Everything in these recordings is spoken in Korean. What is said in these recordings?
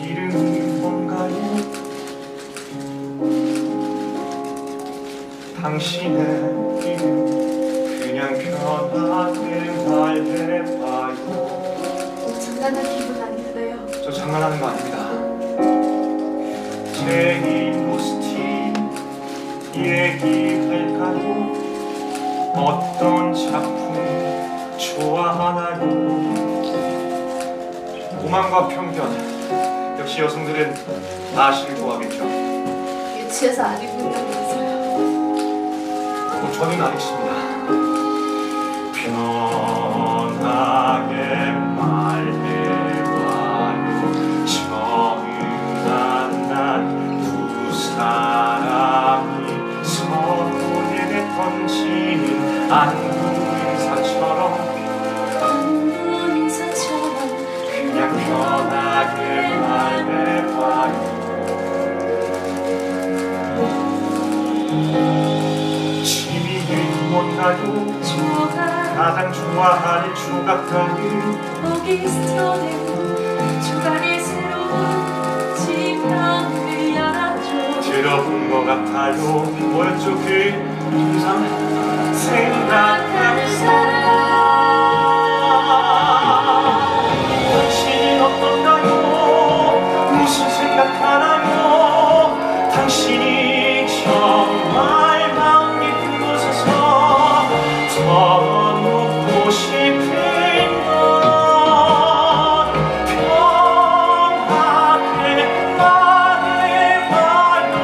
이름이 뭔가요? 당신의 이름 그냥 편하게 말해봐요 장난한 기분 아닌데요. 저 장난하는 거 아닙니다 제인 오 어떤 작품 좋아하나요? 오만과 편견 역시 여성들은 나시를 좋아하겠죠 유치해서 안 입는 거면서요. 뭐 저는 아니십니다. 편 좋아 가장 좋아하는 보기 스토리 주간의 새로운 지평을 열어줘 들어본 것 같아요. 그 항상 생각하는 사람 당신이 어떤가요 무슨 생각하나요 당신이 정말 마음 깊은 곳에서 더 묻고 싶은 건 편하게 말해봐요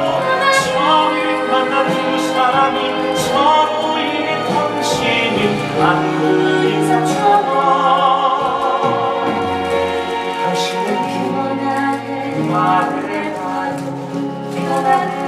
처음 만난 두 사람이 마음을 해봐요 변하는